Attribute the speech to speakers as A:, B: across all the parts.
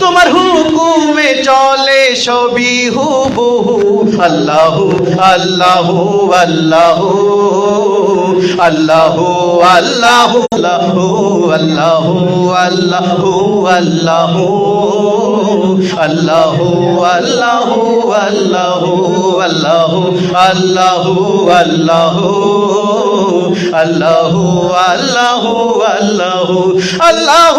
A: তোমার হুকুমে চলে সবই হুবহু আল্লাহ আল্লাহ আল্লাহ আল্লাহ আল্লাহ আল্লাহ আল্লাহ আল্লাহ আল্লাহ আল্লাহ আল্লাহ আল্লাহ আল্লাহ আল্লাহ আল্লাহ আল্লাহ আল্লাহ আল্লাহ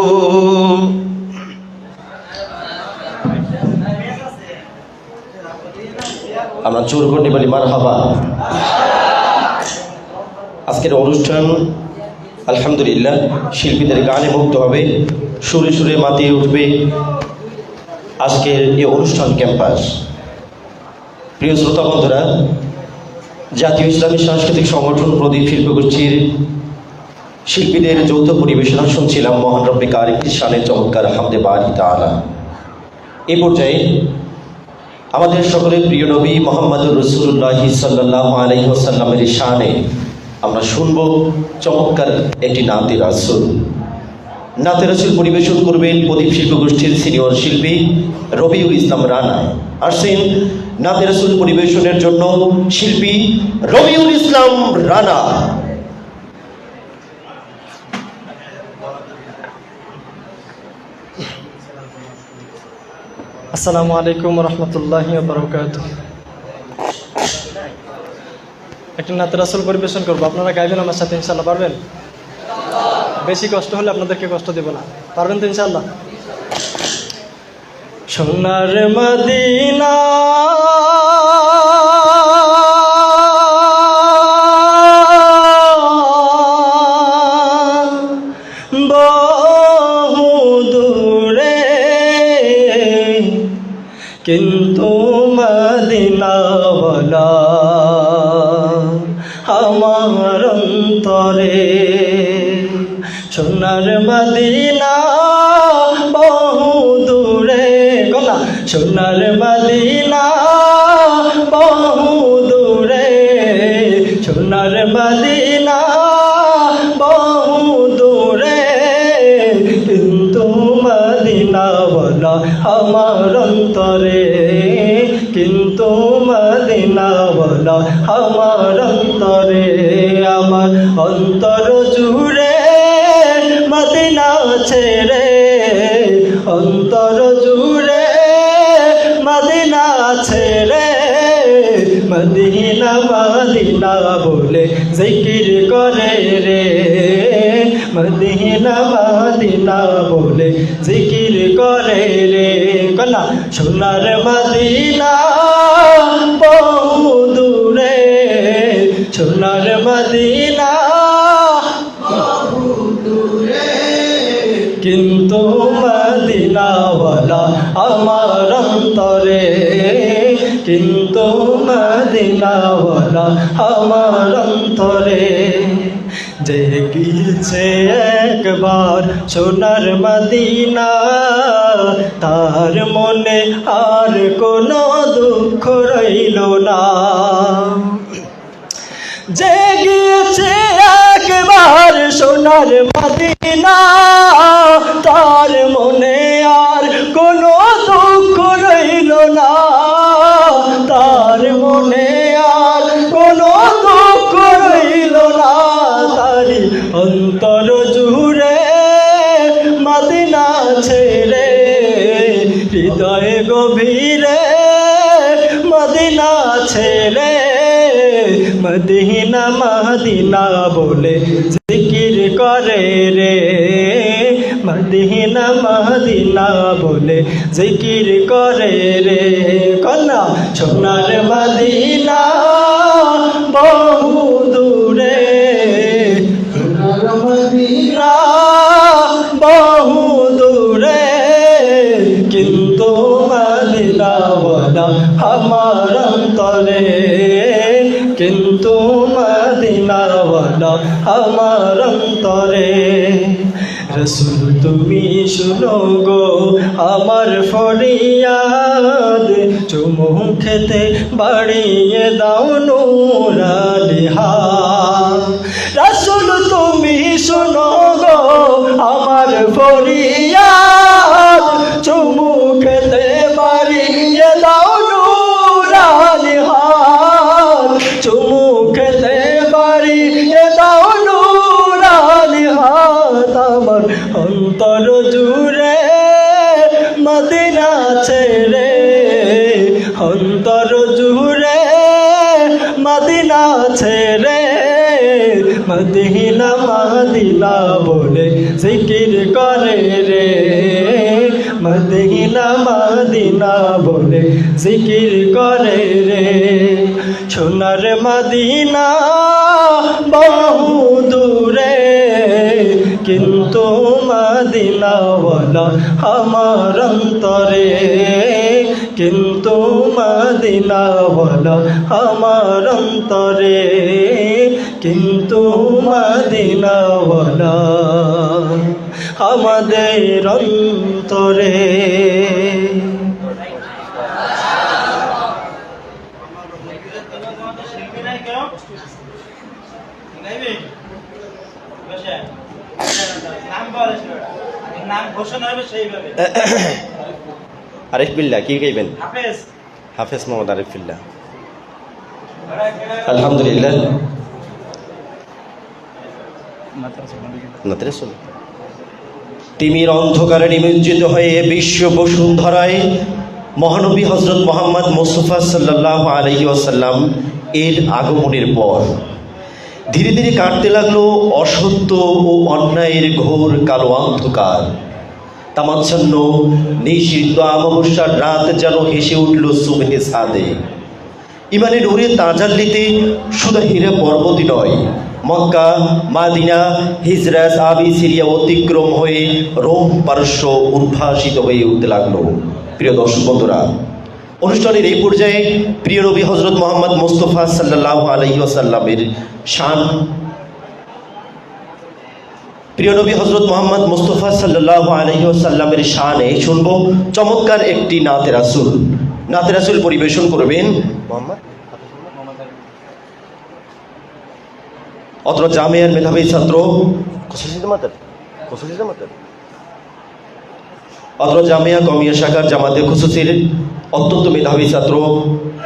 B: আমরা জোর করে বলি মার হাবা আজকের অনুষ্ঠান, আলহামদুলিল্লাহ, শিল্পীদের গানে মুক্ত হবে, সুরে সুরে মাতিয়ে উঠবে আজকের এই অনুষ্ঠান ক্যাম্পাস। প্রিয় শ্রোতা বন্ধুরা, জাতীয় ইসলামী সাংস্কৃতিক সংগঠন প্রদীপ শিল্পগোষ্ঠীর শিল্পীদের যৌথ পরিবেশনা শুনছিলাম মহান রব্বে কারিক শানের চমৎকার হামদে বাড়ি তালা এই পর্যায়ে আমাদের সকলের প্রিয় নবী মোহাম্মদুর রসুল্লাহি সাল্লাহ আলহিহাসাল্লামের শানে আমরা শুনব চমৎকার একটি নাতে রাসুল। নাতে রাসুল পরিবেশন করবেন প্রদীপ শিল্প গোষ্ঠীর সিনিয়র শিল্পী রবিউল ইসলাম রানা। আসছেন নাতে রাসুল পরিবেশনের জন্য শিল্পী রবিউল ইসলাম রানা।
C: আসসালামু আলাইকুম রহমতুল্লাহ বরকাত একটা নাতের আসল পরিবেশন করব। আপনারা গাইবেন আমার সাথে ইনশাল্লাহ পারবেন? বেশি কষ্ট হলে আপনাদেরকে কষ্ট দেব না। পারবেন তো ইনশাল্লাহ সোনার মদিনা সোনার মদিনা বহু দূরে। সোনার মদিনা কিন্তু মদিনাওয়ালা আমার অন্তরে। কিন্তু আমার অন্তরে। গিয়েছে একবার সোনার মদিনা। তার মনে আর কোনো দুঃখ রইল না। যে একবার সোনার মদিনা। তার অন্তর জুড়ে মদিনা ছেড়ে, হৃদয় গভীরে মদিনা ছেড়ে, মদিনা মদিনা বলে জিকির করে রে। মদিনা মদিনা বলে জিকির করে রে। কন্যা সোনার মদিনা আমার অন্তরে। রসুল, তুমি শুনো গো, আমার ফরিয়াদ। চুমু খেতে বাড়িয়ে দাও হাত। রসুল, তুমি শুনো গো, আমার ফরিয়াদ। করে রে। সোনার মদিনা বহু দূরে, কিন্তু মদিনাওয়ালা আমার অন্তরে। কিন্তু মদিনাওয়ালা আমার অন্তরে। কিন্তু মদিনাওয়ালা আমাদের অন্তরে।
D: নাম ঘোষণা হবে সেইভাবে।
B: আরিফ বিল্লাহ কি গাইবেন?
D: হাফেজ।
B: হাফেজ মোহাম্মদ আরিফ বিল্লাহ আলহামদুলিল্লাহ। তিমির অন্ধকারে নিমজ্জিত হয়ে বিশ্ব বসুন্ধরায় মহানবী হজরত মোহাম্মদ মোস্তফা সাল্লাহ আলহি আসাল্লাম এর আগমনের পর। ধীরে ধীরে কাটতে লাগল অসত্য ও অন্যায়ের ঘোর কালো অন্ধকার। তামাচ্ছন্ন নিষিদ্ধ অমাবস্যার রাত যেন হেসে উঠল সুবেহে সাদে ইমানের উড়ে তাজাল্লিতে শুধু হীরা পর্বতই নয়, মক্কা, মাদিনা হিজরাস আবি সিরিয়া অতিক্রম হয়ে রোম পারস্য উদ্ভাসিত হয়ে উঠতে লাগল। প্রিয় দর্শক বন্ধুরা অনুষ্ঠানের এই পর্যায়ে প্রিয় নবী হজরত মোহাম্মদ মোস্তফা সাল্লাহ আলহি আসাল্লামের শান। প্রিয় নবী হজরত মোহাম্মদ মুস্তফা সাল্লাহ আলহি আসাল্লামের শানে শুনব চমৎকার একটি নাতে রাসুল। নাতে রাসুল পরিবেশন করবেন অত্র জামিয়ার মেধাবী ছাত্র অত্র জামিয়া কমিয়া শাখার জামাতে খুসুসির অত্যন্ত মেধাবী ছাত্র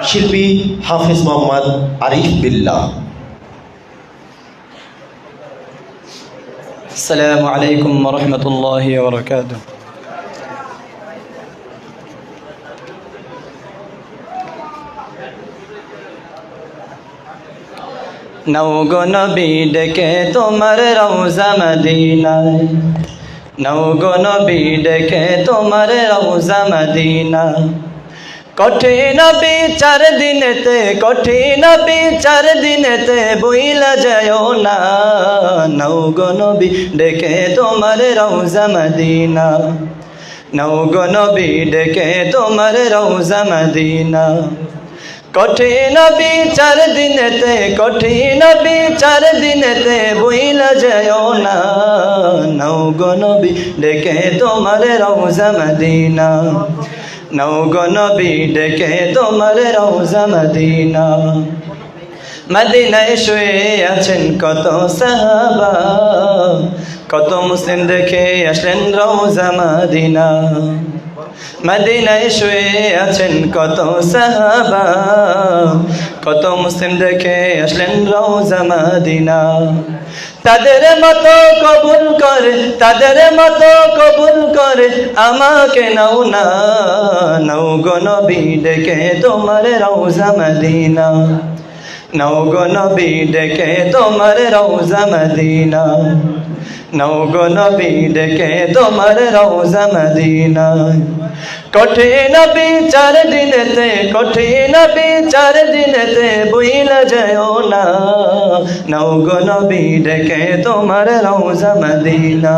B: শিল্পী হাফিজ মোহাম্মদ আরিফ
E: বিল্লা আসসালামু আলাইকুম রহমতুল্লাহ বরকাত নৌগো নবী ডেকে তোমার রওজা মদিনায়। নৌগো নবী ডেকে তোমার রওজা মদিনা। কঠিন বিচার দিনেতে, কঠিন বিচার দিনেতে বইলা যায় না। নৌগো নবী ডেকে তোমার রওজা মদিনা। নৌগো নবী ডেকে তোমার রওজা মদিনা। কঠিন বিচার দিনেতে, কঠিন বিচার দিনেতে বইলা যায় না। নৌগো নবী, ডেকে তোমার রওজা মদিনা। নৌগো নবী, ডেকে তোমার রওজা মদিনা। মদিনায় শুয়ে আছেন কত সাহাবা, কত মুসলিম দেখে আসলেন রওজা মদিনা। মদিনায় শুয়ে আছেন কত সাহাবা, কত মুসলিম দেখে আসলেন রওজা মদিনা। তাদের মতো কবুল করে, তাদের মতো কবুল করে, আমাকে নাও না নৌ গো ডেকে তোমার রওজা মদিনা। নৌ গো ডেকে তোমার রওজা মদিনা। নৌ গো নবী ডেকে তোমার রওজা মদিনা। কঠিন বিচার দিনেতে, কঠিন বিচার দিনেতে বইলা যায় না। নৌ গো নবী, ডেকে তোমার রওজা মদিনা।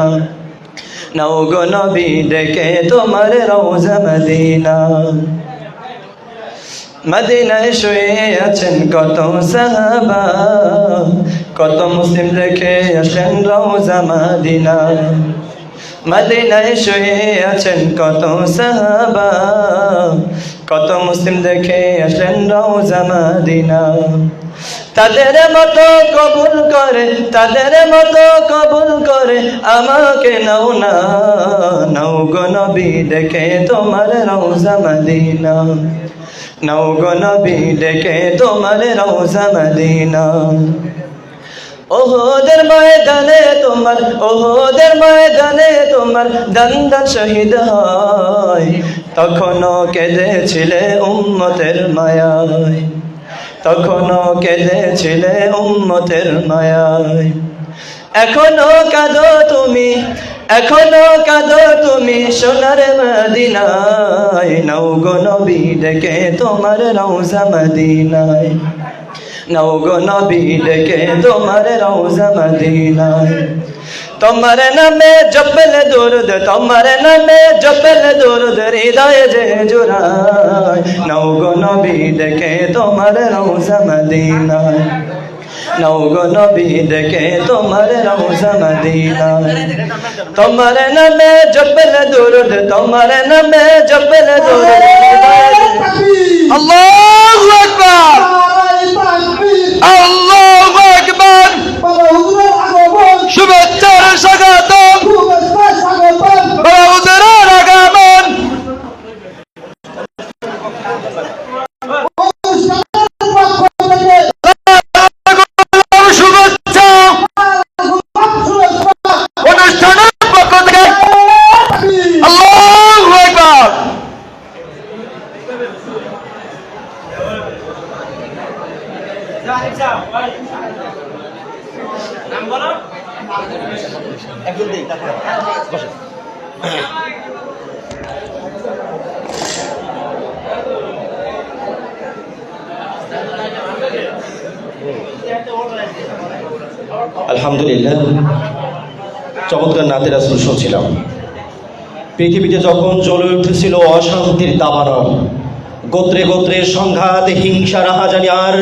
E: নাও গো নবী, ডেকে তোমার রওজা মদিনা। মদিনায় শুয়ে আছেন কত সাহাবা, কত মুসলিম রেখে আসেন রওজা মদিনা মদিনায় শুয়ে আছেন কত সাহাবা, কত মুসলিম দেখে আসেন রওজা মদিনা। তাদের মতো কবুল করে, তাদের মতো কবুল করে আমাকে নাও না, নাও গো নবী দেখে তোমার রওজা মদিনা। নাও গো নবী দেখে তোমার রওজা মদিনা। ওহদের ময়দানে তোমার, ওহদের ময়দানে তোমার দান দান শহীদ হয়। তখনও কেঁদেছিলে উম্মতের মায়ায়। তখনও কেঁদেছিলে উম্মতের মায়ায়। এখনও কাঁদো তুমি এখনও কাঁদো তুমি সোনার মদিনায়। নাও গো নবী ডেকে তোমার রওজা মদিনায়। নাও গো নবী ডেকে তোমার রওজা মদিনায় তোমার নামে জপল দুরুদ তোমার নামে জপল দুরুদ হৃদয় যে জুড়ায় নাও গো নবী ডেকে তোমার রওজা মদিনায় নাও গো নবী ডেকে তোমার রওজা মদিনায় তোমার নামে জপল দুরুদ তোমার নামে জপল দুরুদ
A: আল্লাহু শুভেচ্ছার স্বাগতম
B: আলহামদুলিল্লাহ চমৎকার নাতের আসল শুনছিলাম। পৃথিবীতে যখন জ্বলে উঠেছিল অশান্তির দাবানল গোত্রে গোত্রে সংঘাত, হিংসা, রাহাজানি আর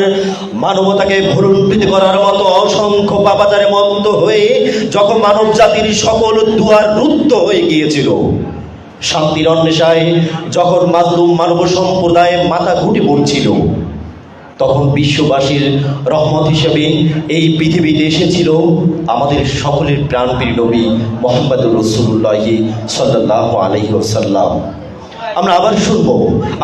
B: মানবতাকে ভুলুণ্ঠিত করার মতো অসংখ্য পাপাচারে মত্ত হয়ে যখন মানব জাতির সকল দুয়ার রুদ্ধ হয়ে গিয়েছিল, শান্তির অন্বেষায় যখন মাজলুম মানব সম্প্রদায় মাথা ঘুটে পড়ছিল, তখন বিশ্ববাসীর রহমত হিসেবে এই পৃথিবীতে এসেছিল আমাদের সকলের প্রাণপ্রিয় নবী মোহাম্মদুর রসুল্লাহি সাল্লাহ আলহি ওসাল্লাম আমরা আবার শুনব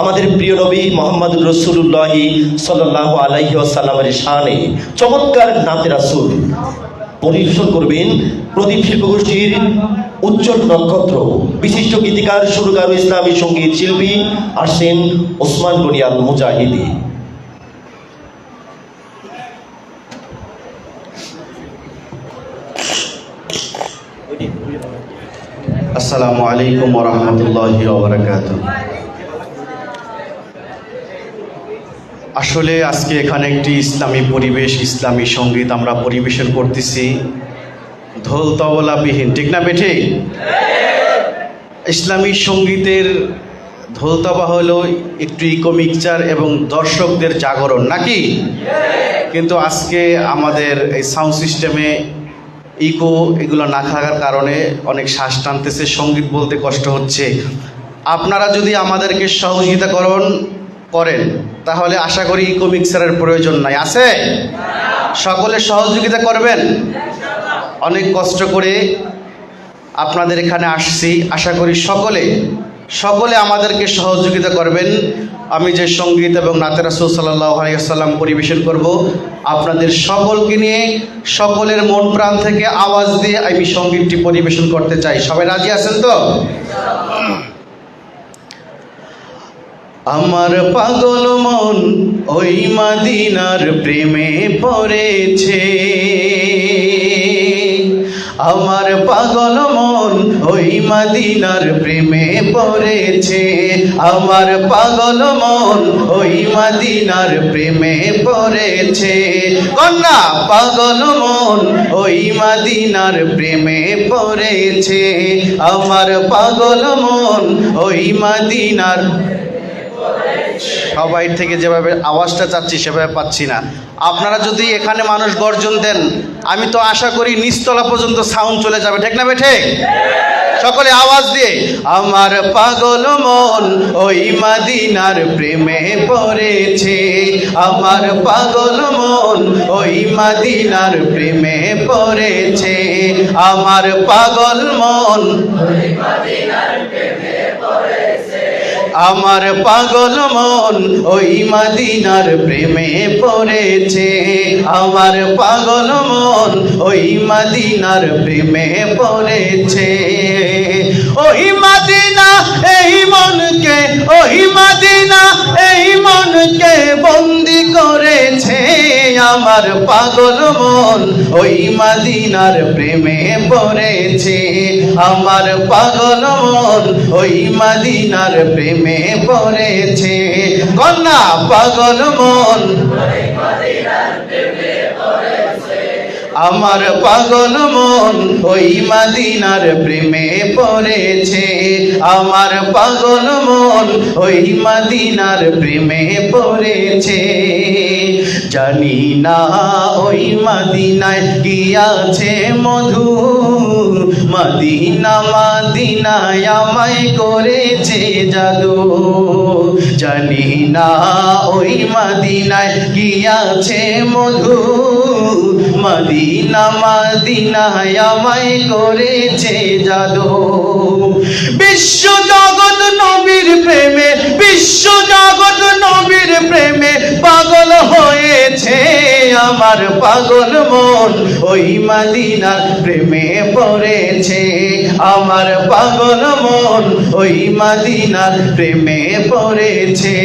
B: আমাদের প্রিয় নবী মোহাম্মদ রসুল্লাহি সাল্লাহ আলহি আসাল্লামের শানে চমৎকার নাতে রাসুল। পরিবেশন করবেন প্রদীপ শিল্পগোষ্ঠীর উজ্জ্বল নক্ষত্র। বিশিষ্ট গীতিকার সুরকার ইসলামী সংগীত শিল্পী আসেন ওসমান গনিয়াল মুজাহিদি।
A: আসসালামু আলাইকুম রহমতুল্লাহ আসলে আজকে এখানে একটি ইসলামী পরিবেশ, ইসলামী সংগীত আমরা পরিবেশন করতেছি। ঢোল তবলাবিহীন, ঠিক না বেঠে? ইসলামী সঙ্গীতের ঢোল তবা হলো একটু ইকো মিক্সচার এবং দর্শকদের জাগরণ, নাকি? কিন্তু আজকে আমাদের এই সাউন্ড সিস্টেমে ইকো এগুলো না থাকার কারণে অনেক শ্বাস টানতেছে, সংগীত বলতে কষ্ট হচ্ছে। আপনারা যদি আমাদেরকে সহযোগিতা করুন করেন, তাহলে আশা করি ইকো মিক্সারের প্রয়োজন নাই। আছে? সকলে সহযোগিতা করবেন? অনেক কষ্ট করে আপনাদের এখানে আসছি। আশা করি সকলে সকলে আমাদেরকে সহযোগিতা করবেন। আমি যে সংগীত এবং নাতের রাসুল সাল্লাহ আলিয়াল্লাম পরিবেশন করব, আপনাদের সকলকে নিয়ে সকলের মন প্রাণ থেকে আওয়াজ দিয়ে আমি সঙ্গীতটি পরিবেশন করতে চাই। সবাই রাজি আছেন তো? আমার পাগল মন ওই মাদিনার প্রেমে পড়েছে। আমার পাগল মন ওই মাদিনার প্রেমে পড়েছে। আমার পাগল মন ওই মাদিনার প্রেমে পড়েছে। কন্যা, পাগল মন ওই মাদিনার প্রেমে পড়েছে। আমার পাগল মন ওই মাদিনার সবাই থেকে যেভাবে আওয়াজটা চাচ্ছি, সেভাবে পাচ্ছি না। আপনারা যদি এখানে মানুষ গর্জন দেন, আমি তো আশা করি নিচতলা পর্যন্ত সাউন্ড চলে যাবে। ঠিক না বেঠে? সকলে আওয়াজ দিয়ে, আমার পাগল মন ওই মাদিনার প্রেমে পড়েছে। আমার পাগল মন ওই মাদিনার প্রেমে পড়েছে। আমার পাগল মন আমার পাগল মন ওই মাদিনার প্রেমে পড়েছে। আমার পাগল মন ওই মাদিনার প্রেমে পড়েছে। ওই মাদিনা, এই মনকে, ওই মাদিনা, এই মনকে বন্দি করেছে। আমার পাগল মন ওই মাদিনার প্রেমে পড়েছে। আমার পাগল মন ওই মাদিনার প্রেমে পড়েছে। কন্যা পাগল মন। আমার পাগল মন ওই মাদিনার প্রেমে পড়েছে। আমার পাগল মন ওই মাদিনার প্রেমে পড়েছে। জানি না, ওই মাদিনায় কি আছে মধু মাদিনা, মাদিনায় আমায় করেছে জাদু। জানি না, ওই মাদিনায় কি আছে মধু মদিনা, মদিনায় আমায় করেছে জাদু। বিশ্ব জগৎ নবীর প্রেমে, বিশ্ব জগৎ নবীর প্রেমে পাগল হয়েছে আমার পাগল মন, ওই মদিনার প্রেমে পড়েছে। আমার পাগল মন, ওই মদিনার প্রেমে পড়েছে।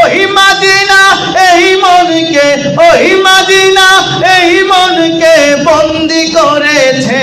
A: ওই মদিনা, এই মনকে, ওই মদিনা, এই মনকে বন্দি করেছে।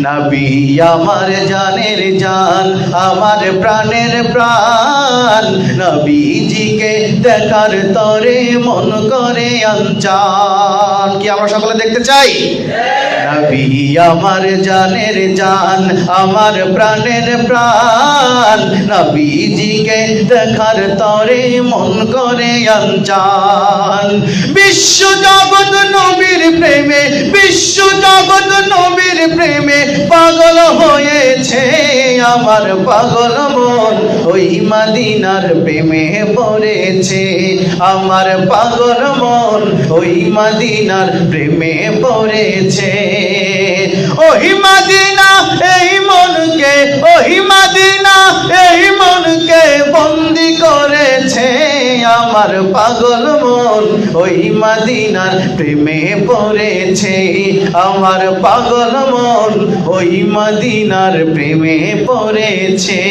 A: নবী আমার জানের জান, আমার প্রাণের প্রাণ। নবীজিকে দেখার তরে মন করে আনচান। কি আমরা সকলে দেখতে চাই? নবী আমার জানের জান, আমার প্রাণের প্রাণ। নবীজিকে দেখার তরে মন করে আনচান। বিশ্ব জগৎ নবীর প্রেমে, বিশ্ব জগৎ নবীর প্রেমে পাগল হয়েছে আমার পাগল মন। ওই মাদিনার প্রেমে পড়েছে আমার পাগল মন। ওই মাদিনার প্রেমে পড়েছে। ওই মাদিনা, এই মনকে, ওই মাদিনা, এই মনকে বন্দি করেছে আমার পাগল মন। ওই মাদিনার প্রেমে পড়েছে আমার পাগল মন। ওই মাদিনার প্রেমে পড়েছে।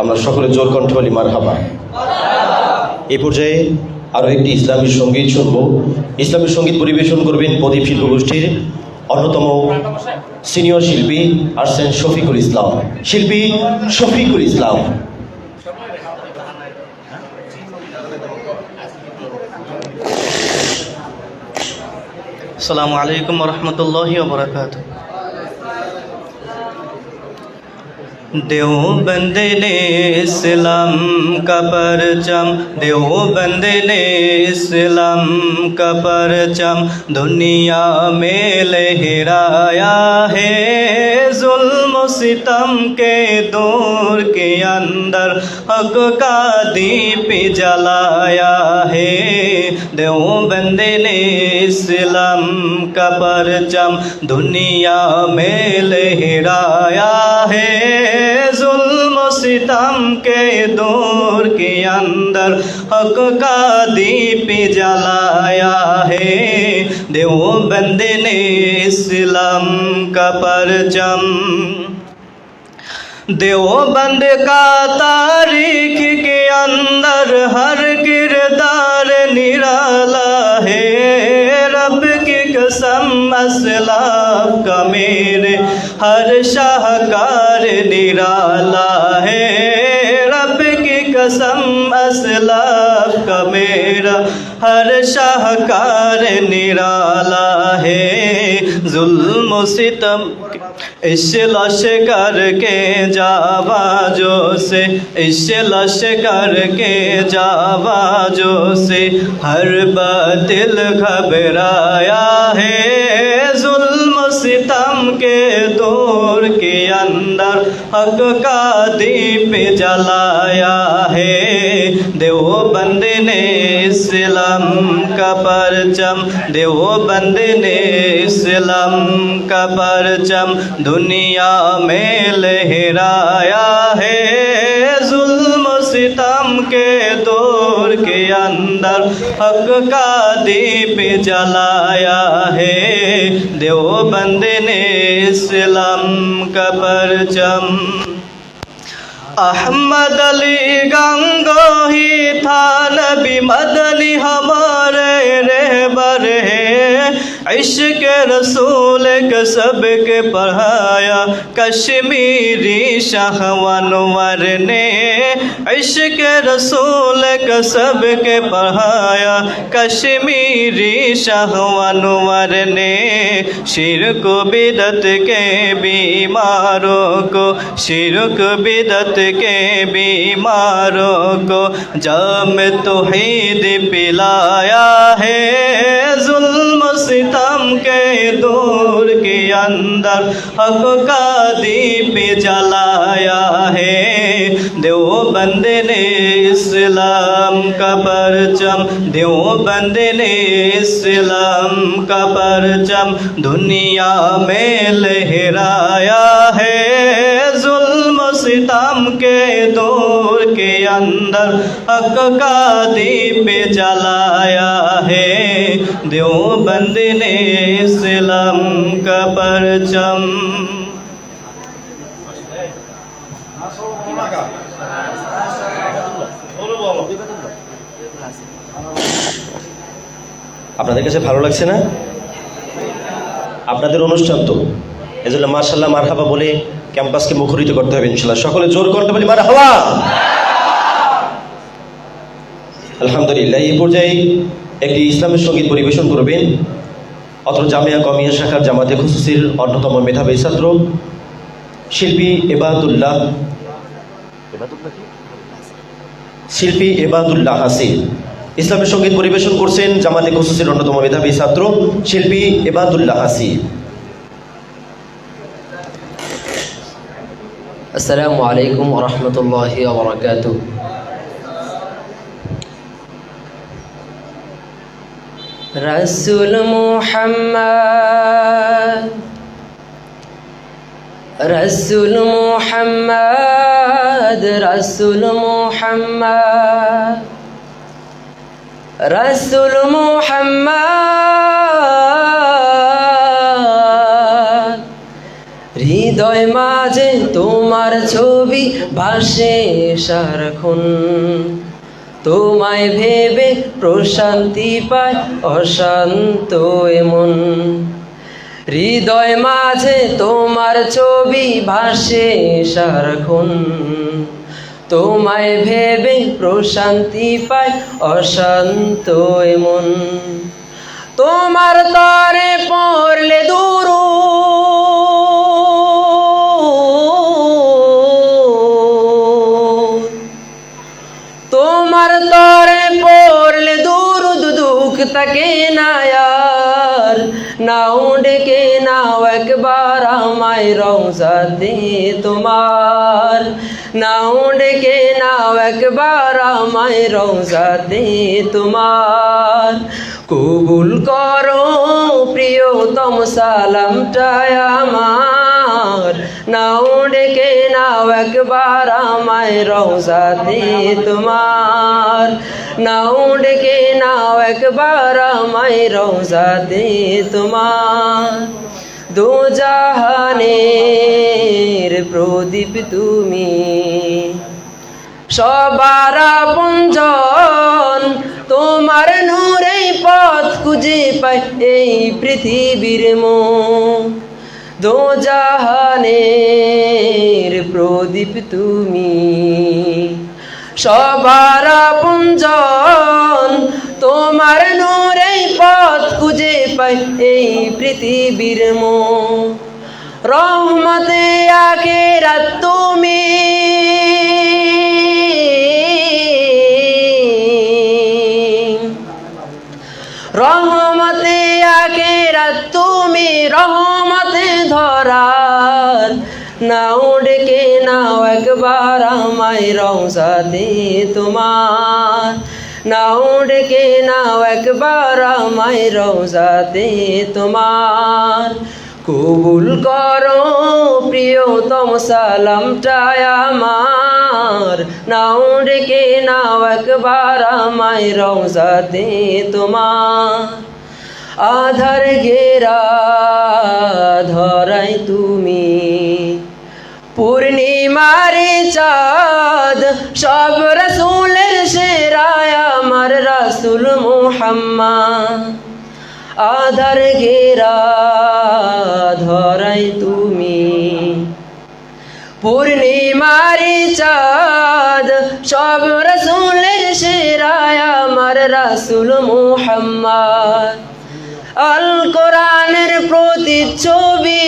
B: আমরা সকলে জোর কণ্ঠ বলি মার হাবা এই পর্যায়ে আরও একটি ইসলামী সংগীত শুনব। ইসলামী সংগীত পরিবেশন করবেন প্রদীপ শিল্প গোষ্ঠীর অন্যতম সিনিয়র শিল্পী আসছেন শফিকুল ইসলাম। শিল্পী শফিকুল ইসলাম।
F: সালামু আলাইকুম রহমতুল্লাহ বরাকাতুহ। دیو بند نے اسلام کا پرچم، دیو بند نے اسلام کا پرچم، دنیا میں لہرایا ہے ظلم जुल्म सितम के दूर के अंदर हक का दीप जलाया है देवबंद ने इस्लाम का परचम दुनिया में लहराया है ستم کے دور کے اندر حق کا دیپ جلایا ہے۔ دیو بند نے اسلام کا پرچم۔ دیو بند کا تاریخ کے اندر ہر کردار نرالا ہے۔ رب قسم اسلام کا میرے ہر شاہکار نرالا ہے۔ رب کی قسم اسلام کا میرا ہر شاہکار نرالا ہے۔ ظلم و ستم इस लश्कर के जाबाजों से इस लश्कर के जाबाजों से हर बातिल घबराया है जुल्म सितम के दौर के अंदर हक का दीप जलाया है देवबंद ने اسلام کا پرچم۔ دیوبند نے اسلام کا پرچم۔ دنیا میں لہرایا ہے۔ ظلم ستم کے دور کے اندر حق کا دیپ جلایا ہے۔ دیوبند نے اسلام کا پرچم۔ अहमद अली गंगोही था नबी मदनी हमारे रहबर है عشق رسول کا سب کے پڑھایا، کشمیری شاہ ونور نے عشق رسول کا سب کے پڑھایا، کشمیری شاہ ونور نے شرک بدت کے بیماروں کو، شرک بدت کے بیماروں کو جب توحید پلایا ہے، ظلم ستا ستم کے دور کے اندر حق کا دیپ جلایا ہے۔ دیو بند نے اسلام کا پرچم، دیو بند نے اسلام کا پرچم دنیا میں لہرایا ہے۔ ظلم ستم کے دور کے اندر حق کا دیپ جلایا ہے۔ देवबंद ने इस्लाम का परचम
B: আপনাদের কাছে ভালো লাগছে না আপনাদের অনুষ্ঠান তো এজন্য মার্শাল্লাহ মারহাবা বলে ক্যাম্পাসকে মুখরিত করতে হবে ইনশাল্লাহ সকলে জোর করতে বলি মার হাওয়া আলহামদুলিল্লাহ এই পর্যায়ে একটি ইসলামের সংগীত পরিবেশন করবেন। অত্র জামিয়া কমিয়া শাখার জামাতে খুসুসির অন্যতম মেধাবী ছাত্র শিল্পী এবাদুল্লাহ শিল্পী এবাদুল্লাহ হাসির ইসলামের সংগীত পরিবেশন করছেন জামাতে খুসুসির অন্যতম মেধাবী ছাত্র শিল্পী এবাদুল্লাহ হাসির
G: আসসালামু আলাইকুম রহমতুল্লাহ বরকাত রসুল মোহাম্মদ রসুল মোহাম্মদ রসুল মোহাম্মদ রসুল মোহাম্মদ। হৃদয় মাঝে তোমার ছবি ভাষে সারক্ষণ। তোমায় ভেবে প্রশান্তি পায়, অশান্ত এমন। হৃদয় মাঝে তোমার ছবি ভাসে সারাক্ষণ। তোমায় ভেবে প্রশান্তি পায়, অশান্ত এমন। তোমার তরে পড়লে দূর দুঃখ তাকে নায়ার নাও ডেকে নাও একবার আমায় রংসাতে তোমার। নাও ডেকে নাও একবার আমায় রংসাতে তোমার। কবুল করো প্রিয়তম সালামটায় আমার। তোমার নাও ডেকে নাও একবার আমায় রোজাতে তোমার নাও ডেকে নাও একবার আমায় রোজাতে তোমার দু প্রদীপ তুমি সবার আপনজন তোমার নূরে পথ খুঁজে পাই এই পৃথিবীর মুখ দো প্রদীপ তুমি। সবার পুঞ্জন তোমার নূরে পথ খুঁজে পাই এই পৃথিবীর মো রহমতে আখেরাত তুমি। নাও ডেকে নাও একবার আমায় রওজাতে তোমার। নাও ডেকে নাও একবার আমায় রওজাতে তোমার। কবুল করো প্রিয়তম সালামটায় আমার। নাও ডেকে নাও একবার আমায় রওজাতে তোমার। আধার ঘেরা ধরাই তুমি। পূর্ণিমারে চাঁদ, সব রসুলের সেরায় আমার রসুল মোহাম্মদ। আধার ঘেরা ধরাই তুমি। পূর্ণিমারি চাঁদ, সব রসুলের সেরায় আমার রসুল মুহাম্মদ। আল কোরআনের প্রতিচ্ছবি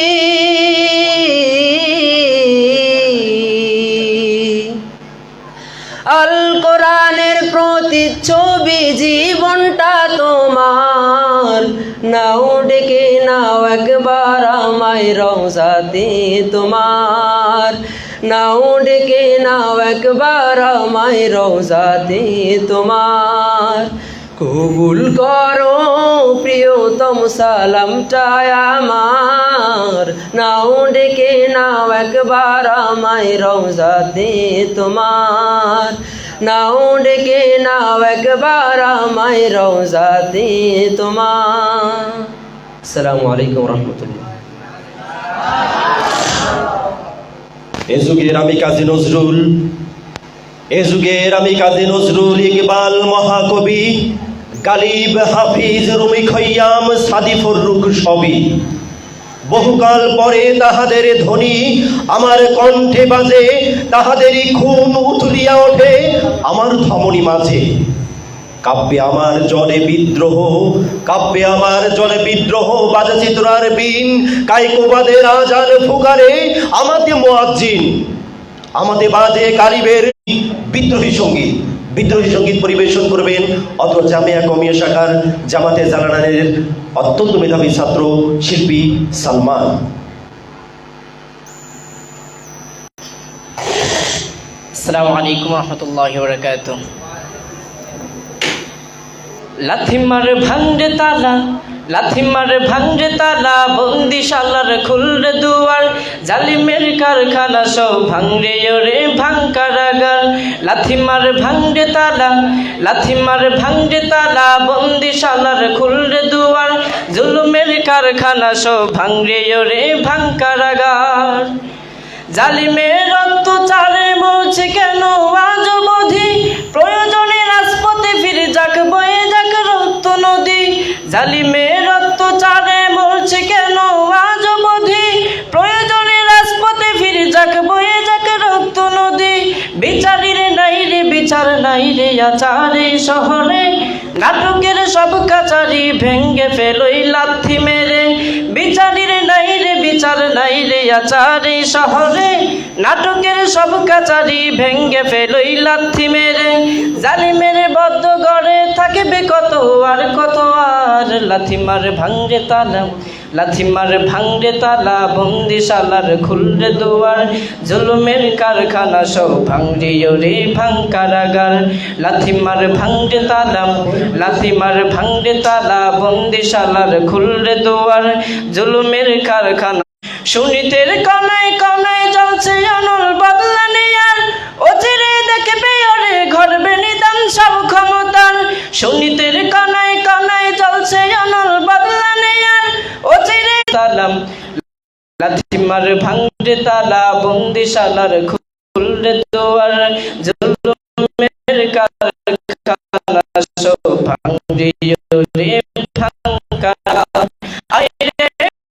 G: আল কোরআনের প্রতিচ্ছবি জীবনটা তোমার। নাও ডেকে নাও একবার আমায় রওজাতে তোমার। নাও ডেকে নাও একবার আমায় রওজাতে তোমার। কবুল করো প্রিয়তম সালামটায় আমার। নাও ডেকে নাও একবার আমায় রওজাতে তোমার। নাও ডেকে নাও একবার আমায় রওজাতে তোমার। আসসালামু আলাইকুম রহমতুল্লাহ।
B: এ যুগের আমি কাজী নজরুল এ যুগের আমি কাজী নজরুল ইকবাল মহাকবি গালিব হাফিজ রুমি খৈয়াম সাদি ফররুখ সবই। বহুকাল পরে তাহাদের ধ্বনি আমার কণ্ঠে বাজে, তাহাদেরই খুন উথলিয়া ওঠে আমার ধমনী মাঝে। কাব্যে আমার জলে বিদ্রোহ, কাব্যে আমার জলে বিদ্রোহ বাজে চিত্রার বিন কাইকোবাদের আজান ফুকারে আমাদের মোয়াজ্জিন আমাদের বাজে কারিবের বিদ্রোহী সংগীত বিদ্রোহী সংগীত পরিবেশন করবেন অত জামিয়া কমিয়া শাখার জামাতে জালানানের অত্যন্ত মেধাবী ছাত্র শিল্পী সালমান।
H: আসসালামু আলাইকুম রহমতুল্লাহ বরকাত লাথি মারে ভাঙরে তালা লাথি মারে ভাঙরে তালা বন্দিশালার খুলরে দুয়ার, জালিমের কারখানা সব ভাঙরে, ওরে ভাঙ কারাগার। লাথি মারে ভাঙরে তালা, লাথি মারে ভাঙরে তালা বন্দিশালার খুলরে দুয়ার, জুলুমের কারখানা সব ভাঙরে, ওরে ভাঙ কারাগার। জালিমের অত্যাচারে মরছে কেন আজ বধি প্রয়োজনে জালিমের অত্যাচারে মরছে কেন? আজ বধি প্রয়োজনে রাজপথে ফিরে যাক, বয়ে যাক রক্ত নদী। বিচারিরে নাই রে বিচার নাই রে আচারে শহরে। নাটকের সব কাচারি ভেঙ্গে ফেলই লাথি মেরে। বিচারিরে নাই রে, বিচার নাই রে আচারে শহরে। নাটকের সব কাচারি ভেঙ্গে ফেলই লাথি মেরে। জালি মেরে বদ্ধ গড়ে থাকবে কত আর কত আর। লাথি মার ভাঙরে তালা। লাথি মার ভাঙরে তালা, বন্দিশালার খুলরে দুয়ার, জুলুমের কারখানা সব ভাঙরে ওরে ভাঙ কারাগার। লাথি মার ভাঙরে তালা লাথি মার ভাঙরে তালা, বন্দিশালার খুলরে দুয়ার, জুলুমের কারখানা। সুনীতের কনায় কনায় জ্বলছে অনল বদলা নেয়ার অচিরে দেখবে ওরে ঘরবে নিদান সব ক্ষমতার। সুনীতের কনায় কনায় জ্বলছে অনল বদলা নেয়ার ও চিরে তালাম। লাথিমার ভাঙরে তালা বন্দিশালার খুলরে দোয়ার জুলুমের কারখানা সব ভাঙরে